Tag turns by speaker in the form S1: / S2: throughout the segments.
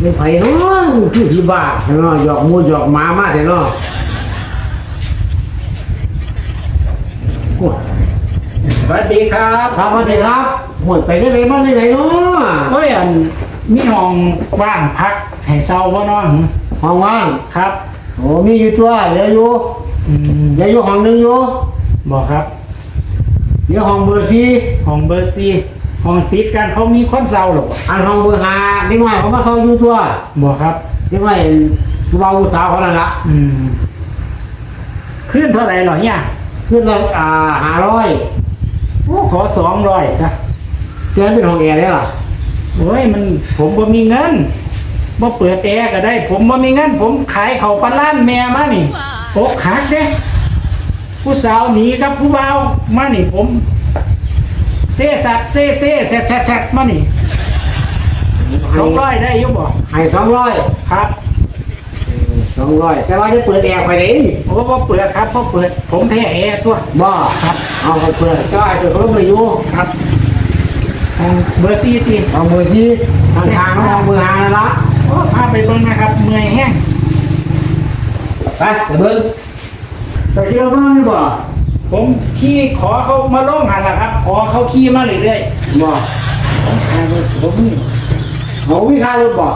S1: เป็นไผ่เนาะคือที่บ้าเนาะหยอกหมูหยอกหมามาแต่เนาะโอ้ย
S2: สวัสดีครับ
S1: ครับสวัสดีครับหมดไปได้เลยมาได้ไหนเนาะ
S2: เฮ้ยอันมีห้องว่างพักให้เซาบ่เนาะ
S1: ห้องว่าง
S2: ครับ
S1: โอ้มีอยู่ตัวเหลืออยู่
S2: อืม
S1: เหลืออยู่ห้องหนึงอยู่
S2: บอกครับ
S1: เหลือห้องเบอร์สี่
S2: ห้องเบอร์ซี ห้องติดกันเขามีคนเซาหรอ
S1: อันห้องเบอร์ห้านี่หน่อยเขามาเข้าอยู่ตัว
S2: บอกครับ
S1: นี่หน่อยเราสาวเขานั่นละ
S2: อืมขึ้นเท่าไหร่หรอเนี่ย
S1: ขึ้นละอ่าห้าร้อย
S2: โอ้ขอสองร้อยซะ
S1: เตือนเป็นห้องแอร์ได้ล่ะ
S2: โอ้ยมันผมบ่มีเงินบ่เปิดแอร์ก็ได้ ผมบ่มีเงิน ผมขายเขาวปลาล้านแม่มานี่อกหักเด้ผู้สาวหนีกับผู้บ่าวมานี่ผมเซ่สัตว์เซ่เซ่แซดแซดแซดมานี่สองร้อยได้อยุบบ่
S1: ให้สองร้อย
S2: ครับ
S1: สองร้อยแต่ว่าจะเปิดแอร์ไปไหน
S2: โอ้บ่เปิดครับบ่เปิด ผมแพ้แอร์ตัว
S1: บ่
S2: ครับ
S1: เอาไปเปิดก็อาจจะเขาไม่อยู่
S2: ครับห้องเบอร์สี่ตี
S1: เอาเบอร์ที่ทางทางห้องเบอร์ห้านั่นละ
S2: โอ้พาไปเบิ่งนะครับเมื่อยแห้ง
S1: ไปไปเบิ้งไปเที่ยวบ้างดีกว่า
S2: ผมขี่ขอเขามาลงหันละครับ ขอเขาขี่มาเรื่อย
S1: บ่
S2: ๆผม
S1: เขาวิค่ารถบ่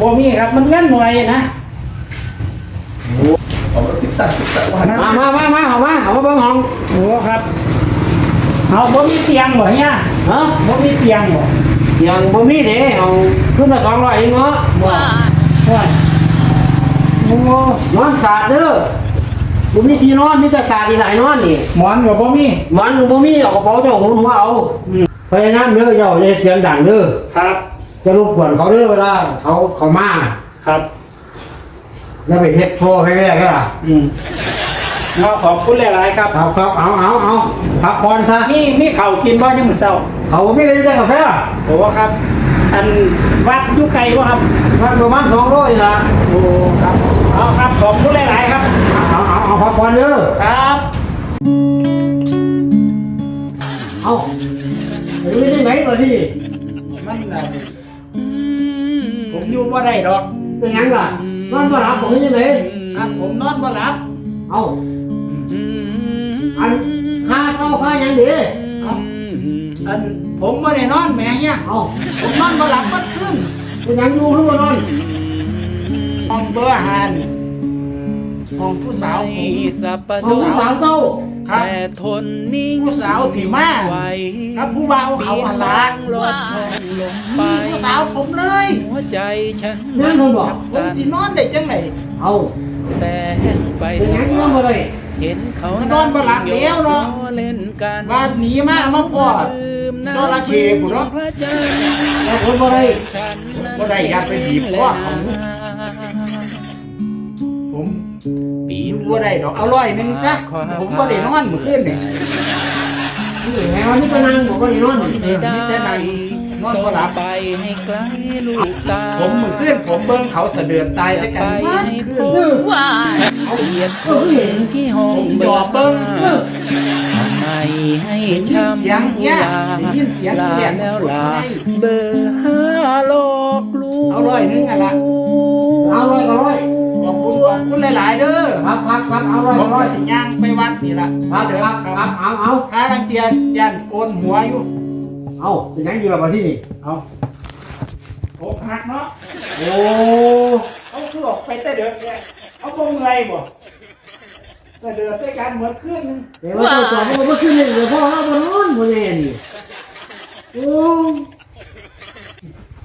S2: บ่มีครับ มันเงินหน่วยนะ
S1: มามามามาเอามาเอามาเบิ้งห้อง
S2: โอ้ครับเอาบ่มีเตียงบ่เนี่ย
S1: ฮะ
S2: บ่มีเตียงบ่
S1: ยังบ่มีเด้เอาขึ้นมาสองร้อยเองเนาะ
S2: บ่โอ้ยโอ้
S1: นอนสาดเด้อ บ่มีที่นอนมีแต่สาดอีหลายนอนนี่
S2: หมอนก็บ่มี
S1: มันบ่มีเอากระเป๋าเจ้าของหัวเอาเพราะฉะนั้นเด้อเจ้าอย่าเสียงดังเด้อ
S2: ครับ
S1: จะรบกวนเขาเด้อเวลาเขาเขามา
S2: ครับ
S1: แล้วไปเฮ็ดโทรให้แม่ก็ล่ะ
S2: อืมเอาขอบคุณหลายๆครับ
S1: ครับครับเอาเอาเอาพักผ่อนซะ
S2: มีมีข้าวกินบ่ยังมื้อเช้า
S1: เขาไม่ได้ได้กาแฟ
S2: โอ้ครับ อันวัดอยู่ไกลบ่ครับ
S1: มันประมาณสองร้อยละ
S2: โอ้ครับเอาครับขอบคุณหลายๆครับ
S1: เอาเอาเอาพักผ่อนเด้อ
S2: ครับ
S1: เอาไปดูได้ไหมบ่ที่
S2: มันน่ะผมอยู่บ่ได้ดอก
S1: เป็นหยังล่ะนอนบ่หลับบ่เฮ็ดจังได๋
S2: ครับผมนอนบ่หลับ
S1: เอาอันค่าเข้าค่าหยังเด้
S2: เอาอันผมบ่ได้นอนแหม่เนี่ย
S1: เอา
S2: ผมนอนบ่หลับเมื่อคืน
S1: เป็นหยังอยู่คือบ่นอน
S2: ห้องเบอร์หาน ห้องผู้สาวผม
S3: สับปะ
S1: เอาลูกสาวเจ้า
S2: ครับ
S3: แต่ทนนิ่ง
S2: ผู้สาวที่มา
S3: ไหว
S2: ครับผู้บ่าวเขาหันหลัง
S3: ลดช่องลงไป
S2: นี่ผู้สาวผมเลย
S3: หัวใจฉัน
S1: นั่นเพิ่นบอก
S2: ผมสินอนได้จังไหน
S1: เอา
S3: แสงไป
S1: เป็นหยังที่นอนบ่ได้
S3: เห็นเขา
S2: นอนบ่หลับแล้วเนาะ
S3: เล่นกัน
S2: ว่าหนีมามาพ่อ
S3: ลืม
S2: จระเข้บุเนาะ
S3: พระจันทร์
S1: แล้วคนบ่ได้
S3: ฉันนั้น
S2: บ่ได้อยากไปบีบคอเขาผ บ่ได้ดอกเอาร้อยหนึงซะผมบ่ได้นอนเมื่อคืนนี่
S1: นี่แหวนี่ก็นั่งบ่ได้นอนนี่
S3: ไม่ได้
S2: มีแต่นั่งนอนบ่หลับ
S3: ไปให้ไกลลูกตา
S2: ผมมือขึ้นผมเบิ่งเขาเสดือดตายซะกัน
S3: ไป
S2: เมื่อ
S3: ให้
S2: คื
S3: พ้
S2: น
S3: น
S1: เอา
S3: เกลียด
S1: เอาคือเห็น
S3: ที่ห้อง
S2: ผมจอบเบิ่ง
S1: เออ
S3: ทำไมให้
S2: ได้ยิน
S3: ช้ำ
S2: เสียงเนี่ยได้ยินเสียง
S3: ลา
S2: ที่แรก
S3: แล้วลา
S2: ใช่
S3: เบอร์ห้าหลอกลวง
S2: เอาร้อยหนึ่งอะล่ะ
S1: เอาร้อยก็ร้อย
S2: ขอบคุณขอบคุณหลาย ๆ เด้อ
S1: ครับครับครับเอาร้อย
S2: ผ
S1: ก็
S2: ม
S1: ร้อย
S2: สิย่างไปวัดนี่ล่ะ
S1: ครับเดี๋ยวครับครับเอาเอา
S2: ถ้าลังเกียจยันโอนหัวอยู่
S1: เอาเป็นหยังอยู่ล่ะมาที่นี่
S2: เอาโอ้หักเนาะ
S1: โอ้
S2: เขาคือออกไปแต่เดือดเนี่ยเขาบ่เมื่อยบ่เสดือดด้วยกันเหมือนคืนนึง
S1: เดี๋ยวว่าเจ้าจอดมันก็ขึ้นเลยเดี๋ยวพ่อเราบนนอนบนแน่นี่โอ้